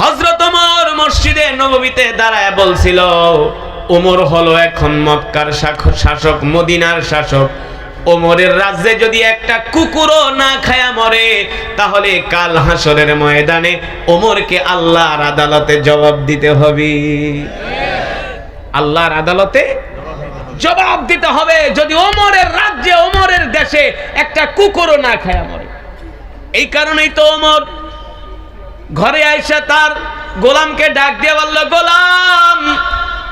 হজরত ওমর মসজিদে নববীতে দাঁড়ায় বলছিল, ওমর হলো এখন মক্কার শাসক, মদিনার শাসক। ওমরের রাজ্যে যদি একটা কুকুরও না খায়া মরে, তাহলে কাল হাসরের ময়দানে ওমরকে আল্লাহর আদালতে জবাব দিতে হবে। আল্লাহর আদালতে জবাব দিতে হবে, যদি ওমরের রাজ্যে, ওমরের দেশে একটা কুকুরও না খায়া মরে। এই কারণেই তো ওমর ঘরে আইসা তার গোলামকে ডাক দিয়ে বলল, গোলাম,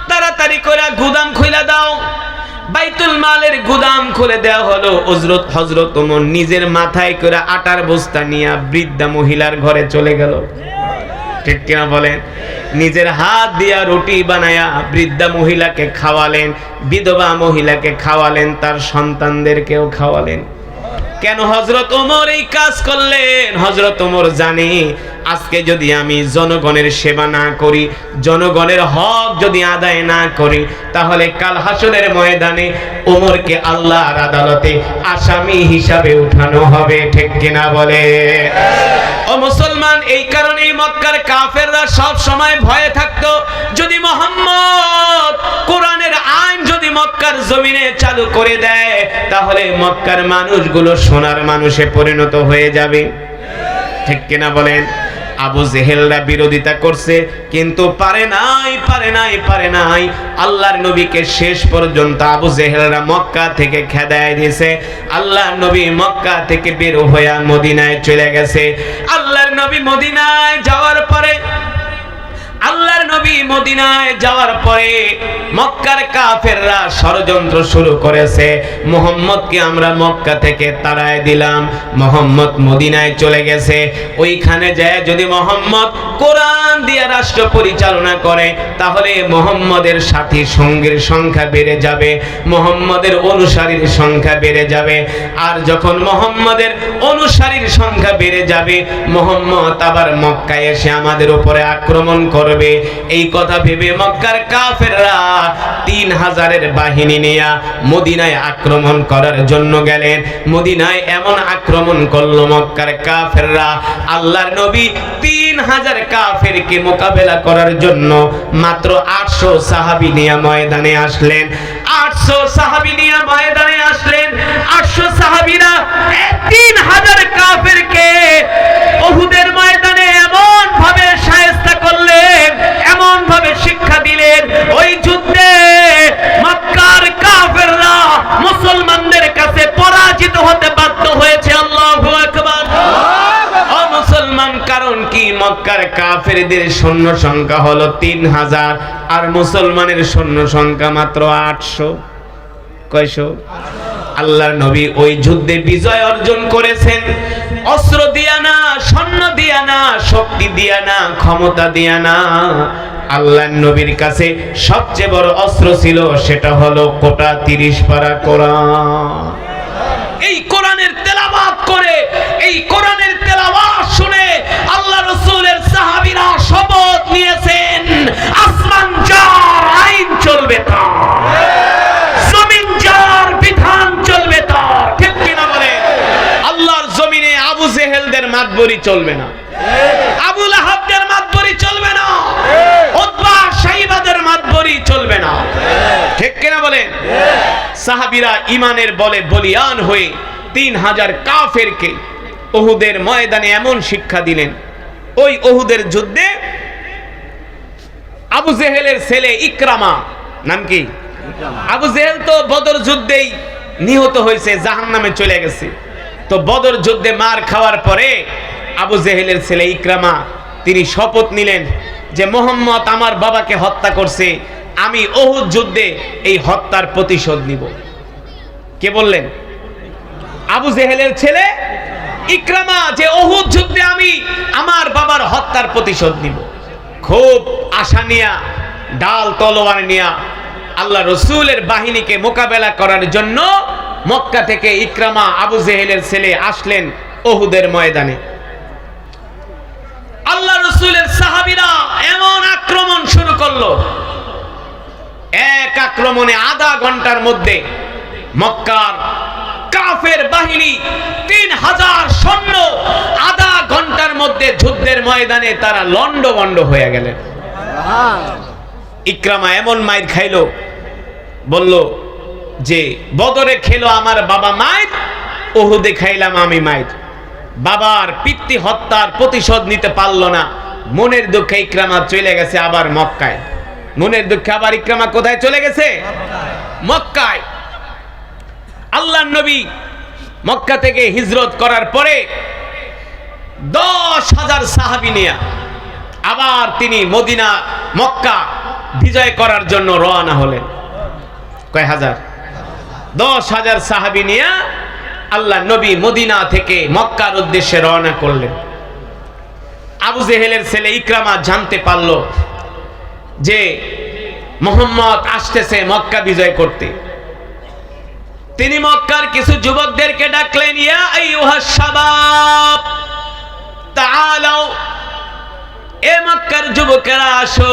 তাড়াতাড়ি করে গুদাম খুলে দাও। বাইতুল মালের গুদাম খুলে দেওয়া হলো। হজরত হজরত ওমর নিজের মাথায় করে আটার বস্তা নিয়ে বৃদ্ধা মহিলার ঘরে চলে গেল। ঠিক কিনা বলেন? নিজের হাত দিয়া রুটি বানায়া বৃদ্ধা মহিলাকে খাওয়ালেন, বিধবা মহিলাকে খাওয়ালেন, তার সন্তানদেরকেও খাওয়ালেন। কেন হজরত ওমর এই কাজ করলেন? হজরত ওমর জানে, আজকে যদি আমি জনগণের সেবা না করি, জনগণের হক যদি আদায় না করি, তাহলে কাল হাসনের ময়দানে ওমরকে আল্লাহর আদালতে আসামি হিসাবে উঠানো হবে, ঠিক কিনা বলে? ও মুসলমান, এই কারণেই মক্কার কাফেররা সব সময় ভয়ে থাকতো, যদি মোহাম্মদ মক্কার জমিনে চালু করে দেয়, তাহলে মক্কার মানুষগুলো সোনার মানুষে পরিণত হয়ে যাবে। ঠিক কিনা বলেন? আবু জেহেলরা বিরোধিতা করছে, কিন্তু পারে নাই পারে নাই পারে নাই। আল্লাহর নবীকে শেষ পর্যন্ত আবু জেহেলরা মক্কা থেকে খেদায় দিয়েছে। আল্লাহর নবী মক্কা থেকে বের হয়ে মদিনায় চলে গেছে। আল্লাহর নবী মদিনায় যাওয়ার পরে আল্লাহর নবী মদিনায় যাওয়ার পরে মক্কার কাফেররা ষড়যন্ত্র শুরু করেছে। মোহাম্মদকে আমরা মক্কা থেকে তাড়ায় দিলাম। মোহাম্মদ মদিনায় চলে গেছে। ওইখানে যায় যদি মোহাম্মদ কোরআন দিয়ে রাষ্ট্র পরিচালনা করে, তাহলে মোহাম্মদের সাথী সঙ্গীর সংখ্যা বেড়ে যাবে, মোহাম্মদের অনুসারীর সংখ্যা বেড়ে যাবে। আর যখন মোহাম্মদের অনুসারীর সংখ্যা বেড়ে যাবে, মোহাম্মদ আবার মক্কায় এসে আমাদের উপরে আক্রমণ করবে এই কথা ভেবে মক্কার কাফেররা তিন হাজারের বাহিনী নিয়ে মদিনায় আক্রমণ করার জন্য গেলেন। মদিনায় এমন আক্রমণ করল মক্কার কাফেররা। আল্লাহর নবী তিন হাজার কাফেরকে মোকাবেলা করার জন্য মাত্র আটশো সাহাবি নিয়ে ময়দানে আসলেন। আটশো সাহাবি নিয়ে ময়দানে আসলেন। আটশো সাহাবিরা কাফেরদের সৈন্য সংখ্যা হলো তিন হাজার, আর মুসলমানের সৈন্য সংখ্যা মাত্র আটশো। কয়শো? আল্লাহর নবী ওই যুদ্ধে বিজয় অর্জন করেছেন। অস্ত্র দিয়া না, স্বর্ণ দিয়া না, শক্তি দিয়া না, ক্ষমতা দিয়া না। আল্লাহর নবীর কাছে সবচেয়ে বড় অস্ত্র ছিল, সেটা হলো কোটা তিরিশ পারা কোরআন। এই কোরআনের তেলাওয়াত করে, এই কোরআনের নিয়েছেন। আসমান যার আইন চলবে জমিন যার বিধান চলবে তার। ঠিক কিনা বলে? আল্লাহর জমিনে আবু জেহেলদের মাতবরি চলবে না। আবুল আহাবদের মাতবরি চলবে না। উতবা শাইবাদের মাতবরি চলবে না। ঠিক কিনা বলেন সাহাবীরা ইমানের বলে বলিয়ান হয়ে তিন হাজার কাফেরকে ওহুদের ময়দানে এমন শিক্ষা দিলেন। ওই ওহুদের যুদ্ধে আবু জেহেলের ছেলে ইকরামা। নাম কি? আবু জেহেল তো বদর যুদ্ধেই নিহত হয়েছে জাহান নামে চলে গেছে। তো বদর যুদ্ধে মার খাওয়ার পরে আবু জেহেলের ছেলে ইকরামা তিনি শপথ নিলেন যে মোহাম্মদ আমার বাবাকে হত্যা করছে আমি ওহুদ যুদ্ধে এই হত্যার প্রতিশোধ নিব। কে বললেন? আবু জেহেলের ছেলে ইকরামা যে ওহুদ যুদ্ধে আমি আমার বাবার হত্যার প্রতিশোধ নিব। খুব আশা নিয়া, ডাল তলোয়ার নিয়া আল্লাহ রসুলের বাহিনীকে মোকাবেলা করার জন্য মক্কা থেকে ইকরামা আবু জেহেলের ছেলে আসলেন ওহুদের ময়দানে। আল্লাহ রসুলের সাহাবিরা এমন আক্রমণ শুরু করল। এক আক্রমণে আধা ঘণ্টার মধ্যে মক্কার কাফের বাহিনী তিন হাজার মধ্যে যুদ্ধের ময়দানে তারা লন্ড বন্ড হয়ে গেলেন ইকরামা এমন মায়ের খাইলো, বলল যে, বদরে খেলো আমার বাবা মায়ের ওহুদে খাইলাম আমি মায়ের বাবার পিতৃ হত্যার প্রতিশোধ নিতে পারল না। মনের দুঃখে ইকরামা চলে গেছে আবার মক্কায়। মনের দুঃখে আবার ইকরামা কোথায় চলে গেছে? মক্কায়। আল্লাহ নবী মক্কা থেকে হিজরত করার পরে দশ হাজার সাহাবি নিয়ে আবার তিনি মদিনা, মক্কা বিজয় করার জন্য রওনা হলেন। কয় হাজার? দশ হাজার সাহাবি নিয়ে আল্লাহ নবী মদিনা থেকে মক্কার উদ্দেশ্যে রওনা করলেন। আবু জেহেলের ছেলে ইকরামা জানতে পারল যে মোহাম্মদ আসতেছে মক্কা বিজয় করতে। তিনি মক্কার কিছু যুবকদেরকে ডাকলেন, ইয়া আইয়ুহাস শাবাব তাআলাও এ মক্কার যুবকেরা আসো।